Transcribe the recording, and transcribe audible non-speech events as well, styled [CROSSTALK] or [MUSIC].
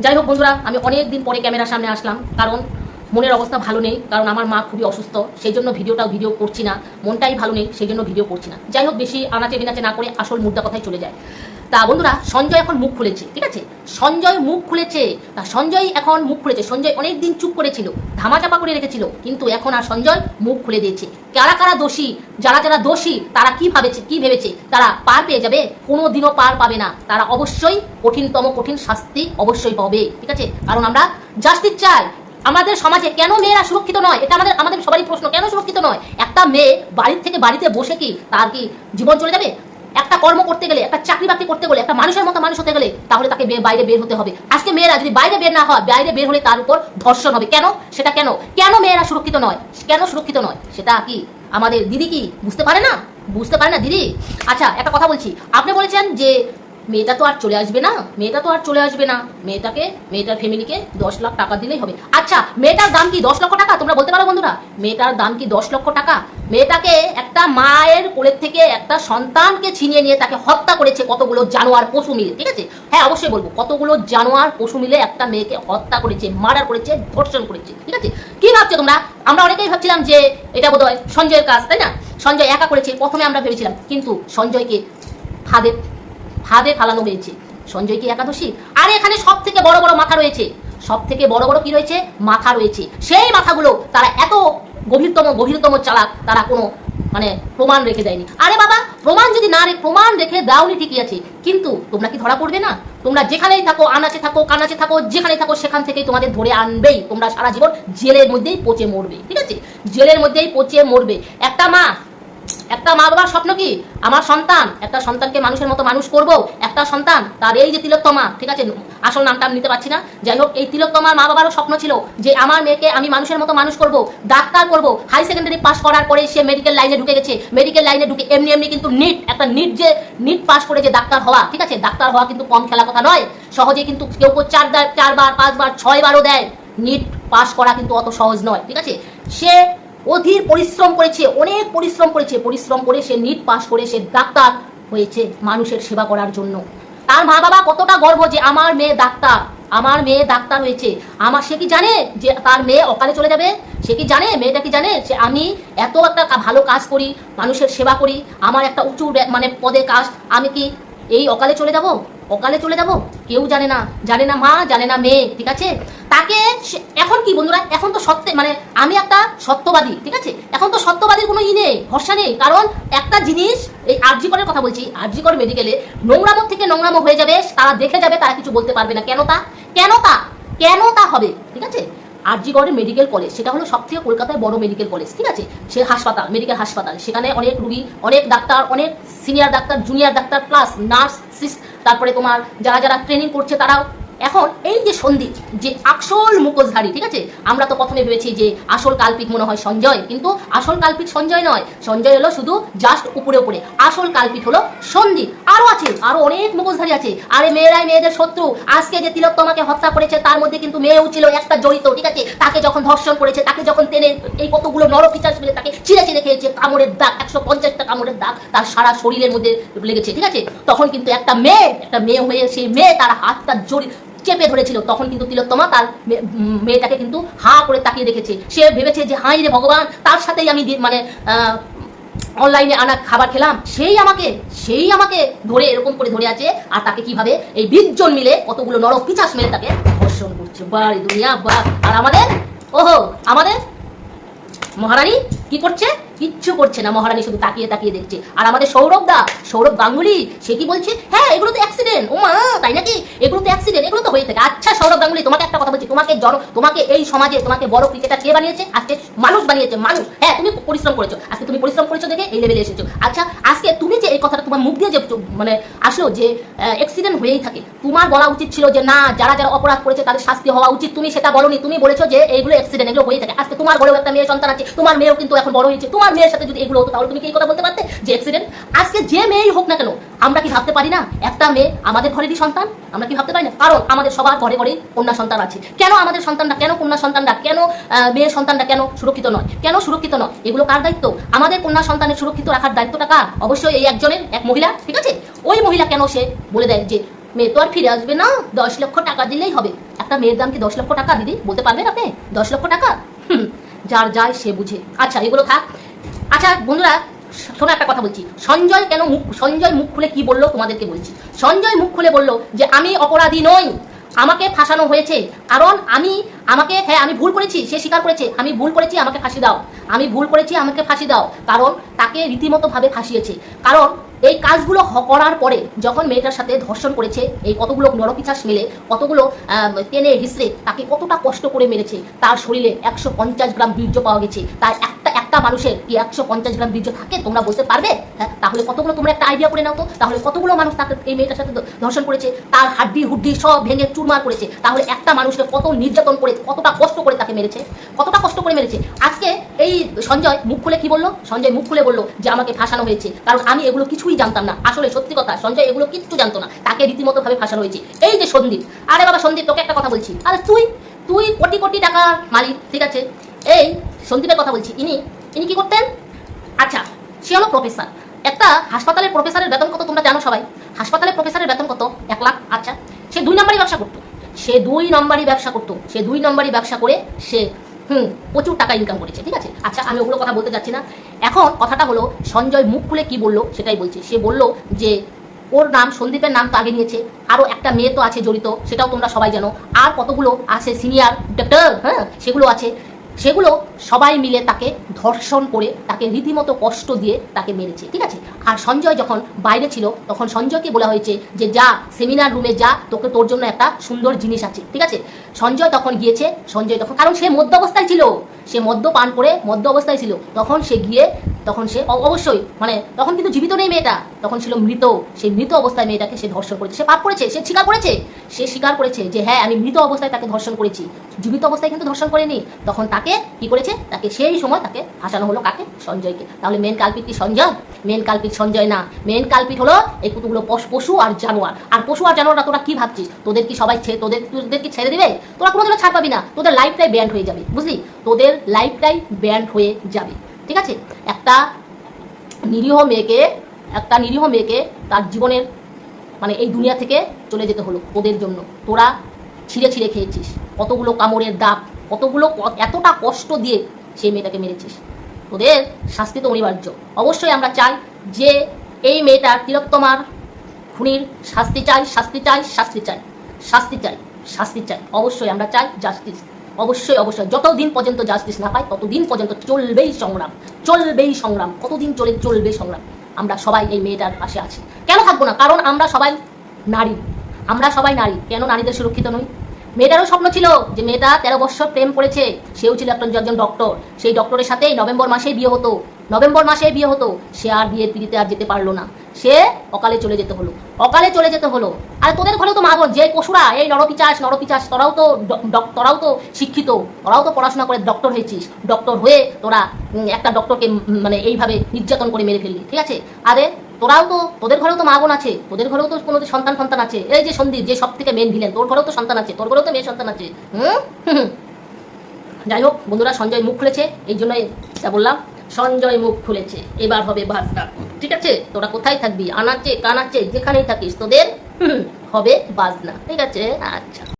যাই হোক বন্ধুরা আমি অনেক দিন পরে ক্যামেরার সামনে আসলাম কারণ মনের অবস্থা ভালো নেই, কারণ আমার মা খুবই অসুস্থ সেই জন্য ভিডিওটাও ভিডিও করছি না, মনটাই ভালো নেই সেই জন্য ভিডিও করছি না। যাই হোক, বেশি আনাচে বিনাচে না করে আসল মুদ্রা কথায় চলে যায়। তা বন্ধুরা, সঞ্জয় এখন মুখ খুলেছে, ঠিক আছে? সঞ্জয় মুখ খুলেছে, তা সঞ্জয় এখন মুখ খুলেছে, সঞ্জয় অনেক দিন চুপ করেছিল, ধামাচাপা করে রেখেছিল, কিন্তু এখন আর সঞ্জয় মুখ খুলে দিয়েছে। কারা কারা দোষী, যারা যারা দোষী, তারা কি ভাবেছে, কি ভেবেছে? তারা পার পেয়ে যাবে কোনো দিনও পার পাবে না। তারা অবশ্যই কঠিনতম কঠিন শাস্তি অবশ্যই পাবে, ঠিক আছে? কারণ আমরা জাস্টিস চাই আমাদের সমাজে কেন মেয়েরা সুরক্ষিত নয়? এটা আমাদের আমাদের সবারই প্রশ্ন, কেন সুরক্ষিত নয়? একটা মেয়ে বাড়ির থেকে বাড়িতে বসে কি তার কি জীবন চলে যাবে? একটা কর্ম করতে গেলে, একটা চাকরি বাকরি করতে গেলে, একটা মানুষের মতো মানুষ হতে গেলে তাহলে তাকে বাইরে বের হতে হবে। আজকে মেয়েরা যদি বাইরে বের না হয়, বাইরে বের হলে তার উপর ধর্ষণ হবে। কেন? সেটা কেন? কেন মেয়েরা সুরক্ষিত নয়? কেন সুরক্ষিত নয়? সেটা কি আমাদের দিদি কি বুঝতে পারে না? বুঝতে পারে না দিদি? আচ্ছা একটা কথা বলছি। আপনি বলেছেন যে মেয়েটা তো আর চলে আসবে না, মেয়েটা তো আর চলে আসবে না। মেয়েটাকে, মেয়েটার ফ্যামিলিকে দশ লাখ টাকা দিলেই হবে। আচ্ছা মেয়েটার দাম কি দশ লক্ষ টাকা? তোমরা বলতে পারো বন্ধুরা। মেয়েটার দাম কি দশ লক্ষ টাকা? মেয়েটাকে একটা মায়ের কোলের থেকে একটা সন্তানকে ছিনিয়ে নিয়ে তাকে হত্যা করেছে কতগুলো জানোয়ার পশু মিলে, ঠিক আছে? হ্যাঁ অবশ্যই বলব, কতগুলো জানোয়ার পশু মিলে একটা মেয়েকে হত্যা করেছে, মার্ডার করেছে, ধর্ষণ করেছে, ঠিক আছে? কি ভাবছ তোমরা? আমরা অনেকেই ভাবছিলাম যে এটা বোধহয় সঞ্জয়ের কাজ, তাই না? সঞ্জয় একা করেছে, প্রথমে আমরা ভেবেছিলাম, কিন্তু সঞ্জয়কে ফাঁদে ফাঁদে ফালানো হয়েছে। সঞ্জয় কি একাদশী? আরে এখানে সব থেকে বড় বড় মাথা রয়েছে। সব থেকে বড় বড় কি রয়েছে? মাথা রয়েছে। সেই মাথাগুলো তারা এত গভীরতম গভীরতম চালাক, তারা কোনো মানে প্রমাণ রেখে দেয়নি। আরে বাবা, প্রমাণ যদি না রে, প্রমাণ রেখে দাওনি ঠিকই আছে। কিন্তু তোমরা কি ধরা পড়বে না? তোমরা যেখানেই থাকো, আনাচে থাকো, কানাচে থাকো, যেখানেই থাকো, সেখান থেকেই তোমাদের ধরে আনবেই। তোমরা সারা জীবন জেলের মধ্যেই পচে মরবে, ঠিক আছে? জেলের মধ্যেই পচে মরবে। একটা মা একটা মা বাবার স্বপ্ন কি? আমার সন্তান, একটা সন্তানকে মানুষের মতো মানুষ করব, একটা সন্তান, তার এই যে তিলোত্তমা, ঠিক আছে? আসল নামটা আমি নিতে পারছি না। যাই হোক, এই তিলোত্তমার মা বাবারও স্বপ্ন ছিল যে আমার মেয়েকে আমি মানুষের মতো মানুষ করব, ডাক্তার করব। হাই সেকেন্ডারি পাস করার পরে সে মেডিকেল লাইনে ঢুকে গেছে। মেডিকেল লাইনে ঢুকে এমনি এমনি কিন্তু নিট একটা নিট যে নিট পাস করে যে ডাক্তার হওয়া, ঠিক আছে? ডাক্তার হওয়া কিন্তু কম খেলা কথা নয়। সহজে কিন্তু কেউ কেউ চার চারবার, পাঁচবার, ছয়বারও দেয়। নিট পাস করা কিন্তু অত সহজ নয়, ঠিক আছে? সে অধীর পরিশ্রম করেছে, অনেক পরিশ্রম করেছে। পরিশ্রম করে সে নিট পাস করে সে ডাক্তার হয়েছে মানুষের সেবা করার জন্য। তার মা বাবা কতটা গর্ব যে আমার মেয়ে ডাক্তার, আমার মেয়ে ডাক্তার হয়েছে। আমার, সে কি জানে যে তার মেয়ে অকালে চলে যাবে? সে কি জানে? মেয়েটা কি জানে? যে আমি এত একটা ভালো কাজ করি, মানুষের সেবা করি, আমার একটা উঁচু মানে পদে কাজ আমি কি এই অকালে চলে যাব? অকালে চলে যাব? কেউ জানে না। জানে না মা, জানে না মেয়ে, ঠিক আছে? তাকে এখন কি বন্ধুরা? এখন তো সত্যি মানে আমি একটা সত্যবাদী, ঠিক আছে? এখন তো সত্যবাদীর কোনো ই নেই, ভরসা নেই। কারণ একটা জিনিস, এই আরজিকরের কথা বলছি আরজিকর মেডিকেলে নোংরামো থেকে নোংরামো হয়ে যাবে, তারা দেখে যাবে, তারা কিছু বলতে পারবে না। কেন তা? কেন তা? কেন তা হবে? ঠিক আছে? আরজিগড়ের মেডিকেল কলেজ সেটা হলো সব থেকে কলকাতায় বড় মেডিকেল কলেজ ঠিক আছে? সে হাসপাতাল মেডিকেল হাসপাতাল। সেখানে অনেক রুগী, অনেক ডাক্তার, অনেক senior doctor junior doctor plus nurse তারপরে তোমার যারা যারা ট্রেনিং করছে, তারাও এখন এই যে সন্দীপ, যে আসল মুখোশধারী, ঠিক আছে? আমরা তো প্রথমে ভেবেছি যে আসল কাল্পিক মনে হয় সঞ্জয়, কিন্তু আসল কাল্পিক সঞ্জয় নয়। সঞ্জয় হলো শুধু জাস্ট উপরে উপরে। আসল কাল্পিক হলো সন্দীপ। আরও আছে, আরও অনেক মুখোশধারী আছে। আরে মেয়েরাই মেয়েদের শত্রু। আজকে যে তিলোত্তমাকে হত্যা করেছে, তার মধ্যে কিন্তু মেয়েও ছিল একটা জড়িত, ঠিক আছে? তাকে যখন ধর্ষণ করেছে, তাকে যখন টেনে এই কতগুলো নরপিচাস মিলে তাকে চিড়ে চিড়ে খেয়েছে, কামড়ের দাগ, একশো পঞ্চাশটা কামড়ের দাগ তার সারা শরীরের মধ্যে লেগেছে, ঠিক আছে? তখন কিন্তু একটা মেয়ে একটা মেয়ে হয়ে, সেই মেয়ে তার হাতটা জড়ি চেপে ধরেছিল। তখন কিন্তু তিলোত্তমা তার মেয়েটাকে কিন্তু হা করে তাকিয়ে রেখেছে সে ভেবেছে যে হাই রে ভগবান, তার সাথেই আমি মানে অনলাইনে আনা খাবার খেলাম। সেই আমাকে সেই আমাকে ধরে এরকম করে ধরে আছে আর তাকে কীভাবে এই বিশজন মিলে কতগুলো নর পিচাস মেরে তাকে ধর্ষণ করছে। বাড়ি দুনিয়া বা আর আমাদের, ওহো, আমাদের মহারানী কি করছে? কিচ্ছু করছে না, মহারানী, শুধু তাকিয়ে তাকিয়ে দেখছে। আর আমাদের সৌরভ দা, সৌরভ গাঙ্গুলি, সে কি বলছে? হ্যাঁ এগুলো তো অ্যাক্সিডেন্ট ও মা তাই নাকি? এগুলো তো অ্যাক্সিডেন্ট এগুলো তো হয়ে থাকে। আচ্ছা সৌরভ গাঙ্গুলি, তোমাকে একটা কথা বলছি। তোমাকে জন, তোমাকে এই সমাজে, তোমাকে বড় ক্রিকেটার কে বানিয়েছে? আজকে মানুষ বানিয়েছে, মানুষ। হ্যাঁ তুমি পরিশ্রম করেছ। আজকে তুমি পরিশ্রম করেছ দেখে এই লেভেলে এসেছ। আচ্ছা আজকে তুমি যে এই কথাটা তোমার মুখ দিয়ে যে মানে আসলো যে অ্যাক্সিডেন্ট হয়েই থাকে, তোমার বলা উচিত ছিল যে, না, যারা যারা অপরাধ করেছে তাদের শাস্তি হওয়া উচিত। তুমি সেটা বলনি, তুমি বলেছ যে, এইগুলো অ্যাক্সিডেন্ট এগুলো হয়ে থাকে। আজকে তোমার বড় একটা মেয়ে সন্তান আছে, তোমার মেয়েও কিন্তু এখন বড় হয়েছে। তোমার মেয়ের সাথে যদি এগুলো হতো, তাহলে তুমি কি এই কথা বলতে পারতে? যে অ্যাক্সিডেন্ট আজকে যে মেয়েই হোক না কেন, আমরা কি ভাবতে পারি না? একটা মেয়ে আমাদের ঘরেরই সন্তান? আমরা কি ভাবতে পারি না? কারণ আমাদের সবার ঘরে ঘরে কন্যা সন্তান আছে। কেন আমাদের সন্তানরা, কেন কন্যা সন্তানরা, কেন মেয়ের সন্তানরা কেন সুরক্ষিত নয়? কেন সুরক্ষিত নয়? এগুলো কার দায়িত্ব? আমাদের কন্যা সন্তানের সুরক্ষিত রাখার দায়িত্বটা কার? অবশ্যই এই একজনের, এক মহিলা, ঠিক আছে? ওই মহিলা কেন সে বলে দেয় যে, মেয়ে, তো আর ফিরে আসবে না। দশ লক্ষ টাকা দিলেই হবে। একটা মেয়ের দাম কি দশ লক্ষ টাকা, দিদি? বলতে পারবেন আপনি? দশ লক্ষ টাকা? যার যায় সে বুঝে। আচ্ছা এগুলো থাক। আচ্ছা বন্ধুরা, শোনো একটা কথা বলছি। সঞ্জয় কেন মুখ সঞ্জয় মুখ খুলে কি বলল তোমাদেরকে বলছি। সঞ্জয় মুখ খুলে বলল যে, আমি অপরাধী নই। আমাকে ফাঁসানো হয়েছে। কারণ আমি আমাকে হ্যাঁ আমি ভুল করেছি, সে স্বীকার করেছে। আমি ভুল করেছি, আমাকে ফাঁসি দাও। আমি ভুল করেছি, আমাকে ফাঁসি দাও। কারণ তাকে রীতিমতো ভাবে ফাঁসিয়েছে। কারণ এই কাজগুলো করার পরে যখন মেয়েটার সাথে ধর্ষণ করেছে, এই কতগুলো নরপিচাস মিলে, কতগুলো টেনে হিসড়ে তাকে কতটা কষ্ট করে মেরেছে, তার শরীরে একশো পঞ্চাশ গ্রাম বীর্য পাওয়া গেছে, তার মানুষের কি একশো পঞ্চাশ গ্রাম বীর্য থাকে? তোমরা বলতে পারবে? হ্যাঁ তাহলে কতগুলো তোমরা একটা আইডিয়া করে নাও তো। তাহলে কতগুলো মানুষ তাকে এই মেয়েটার সাথে ধর্ষণ করেছে? তার হাড্ডি হুড্ডি সব ভেঙে চুরমার করেছে। তাহলে একটা মানুষকে কত নির্যাতন করে, কতটা কষ্ট করে তাকে মেরেছে? কতটা কষ্ট করে মেরেছে? আজকে এই সঞ্জয় মুখ খুলে কি বলল? সঞ্জয় মুখ খুলে বলল যে, আমাকে ফাঁসানো হয়েছে। কারণ আমি এগুলো কিছুই জানতাম না। আসলে সত্যি কথা, সঞ্জয় এগুলো কিচ্ছু জানতো না। তাকে রীতিমতো ভাবে ফাঁসানো হয়েছে। এই যে সন্দীপ, আরে বাবা সন্দীপ, তোকে একটা কথা বলছি। আরে তুই তুই কোটি কোটি টাকা মালিক, ঠিক আছে? এই সন্দীপের কথা বলছি। ইনি ইনি কি করতেন? আচ্ছা সে হলো প্রফেসর একটা হাসপাতালের প্রফেসরের বেতন কত তোমরা জানো সবাই? হাসপাতালের প্রফেসরের বেতন কত? এক লাখ। আচ্ছা সে দুই নম্বরই ব্যবসা করতো। সে দুই নম্বরই ব্যবসা করতো। সে দুই নম্বরই ব্যবসা করে সে, হুম, প্রচুর টাকা ইনকাম করেছে, ঠিক আছে? আচ্ছা আমি ওগুলো কথা বলতে চাচ্ছি না। এখন কথাটা হলো, সঞ্জয় মুখ খুলে কি বলল সেটাই বলছি। সে বলল যে, ওর নাম, সন্দীপের নাম তো আগে নিয়েছে। আরও একটা মেয়ে তো আছে জড়িত, সেটাও তোমরা সবাই জানো। আর কতগুলো আছে সিনিয়র ডক্টর হ্যাঁ সেগুলো আছে। সেগুলো সবাই মিলে তাকে ধর্ষণ করে, তাকে রীতিমতো কষ্ট দিয়ে তাকে মেরেছে, ঠিক আছে? আর সঞ্জয় যখন বাইরে ছিল, তখন সঞ্জয়কে বলা হয়েছে যে, যা, সেমিনার রুমে যা, তোকে তোর জন্য একটা সুন্দর জিনিস আছে। ঠিক আছে? সঞ্জয় তখন গিয়েছে, সঞ্জয় তখন, কারণ সে মধ্য অবস্থায় ছিল। সে মদ্য পান করে মধ্য অবস্থায় ছিল। তখন সে গিয়ে তখন সে অবশ্যই মানে তখন কিন্তু জীবিত নেই মেয়েটা। তখন ছিল মৃত, সেই মৃত অবস্থায় মেয়েটাকে সে ধর্ষণ করেছে। সে পাপ করেছে, সে স্বীকার করেছে, সে স্বীকার করেছে যে হ্যাঁ আমি মৃত অবস্থায় তাকে ধর্ষণ করেছি। জীবিত অবস্থায় কিন্তু ধর্ষণ করেনি। তখন তাকে কি করেছে? তাকে সেই সময় তাকে ফাঁসানো হলো কাকে? সঞ্জয়কে। তাহলে মেন কালপিট কি সঞ্জয়? মেন কালপিট সঞ্জয় না। মেন কালপিট হলো এই কতগুলো পশ- আর জানোয়ার। আর পশু আর জানোয়াররা তোরা কি ভাবছিস? তোদের কি সবাই ছে- তোদের তোদের কি ছেড়ে দিবে? তোরা কোনোদিনও ছাড় পাবি না। তোদের লাইফটাই ব্যান্ড হয়ে যাবে, বুঝলি? তোদের লাইফটাই ব্যান্ড হয়ে যাবে। ঠিক আছে? একটা নিরীহ মেয়েকে, একটা নিরীহ মেয়েকে তার জীবনের মানে এই দুনিয়া থেকে চলে যেতে হলো তোদের জন্য। তোরা ছিঁড়ে ছিঁড়ে খেয়েছিস, কতগুলো কামড়ের দাগ, কতগুলো এতটা কষ্ট দিয়ে সেই মেয়েটাকে মেরেছিস। তোদের শাস্তি তো অনিবার্য। অবশ্যই আমরা চাই যে এই মেয়েটার তিলোত্তমার খুনির শাস্তি চাই শাস্তি চাই শাস্তি চাই শাস্তি চাই শাস্তি চাই। অবশ্যই আমরা চাই জাস্টিস অবশ্যই অবশ্যই। যতদিন পর্যন্ত জাস্টিস না পায় ততদিন পর্যন্ত চলবেই সংগ্রাম। চলবেই সংগ্রাম। কতদিন চলে, চলবে সংগ্রাম? আমরা সবাই এই মেয়েটার পাশে আছি। কেন থাকব না? কারণ আমরা সবাই নারী। আমরা সবাই নারী। কেন নারীদের সুরক্ষিত নই? মেয়েটারও স্বপ্ন ছিল যে মেয়েটা তেরো বছর প্রেম করেছে। সেও ছিল একজন একজন ডক্টর সেই ডক্টরের সাথেই নভেম্বর মাসেই বিয়ে হতো। নভেম্বর মাসে বিয়ে হতো, সে আর বিয়ের পিড়িতে আর যেতে পারল না। সে অকালে চলে যেতে হলো। অকালে চলে যেতে হলো। আর তোদের ঘরে তো মাগন যে পশুরা, এই নরপিচাস নরপিচাস, তোরাও তো তোরাও তো শিক্ষিত, তোরাও তো পড়াশোনা করে ডক্টর হয়েছিস। ডক্টর হয়ে তোরা একটা ডক্টরকে মানে এইভাবে নির্যাতন করে মেরে ফেললি, ঠিক আছে? আরে তোরাও তো, তোদের ঘরেও তো মাগন আছে, তোদের ঘরেও তো কোনো সন্তান সন্তান আছে। এই যে সন্দীপ, যে সব থেকে মেন ভিলেন তোর ঘরেও তো সন্তান আছে, তোর ঘরেও তো মেয়ে সন্তান আছে, হুম। [LAUGHS] যাই হোক, বন্ধুরা সঞ্জয় মুখ খুলেছে, এই জন্যই বললাম। সঞ্জয় মুখ খুলেছে। এবার হবে বাজনা ঠিক আছে? তোরা কোথায় থাকবি? আনাচে, কানাচে, যেখানেই থাকিস, তোদের হবে বাজনা। ঠিক আছে? আচ্ছা।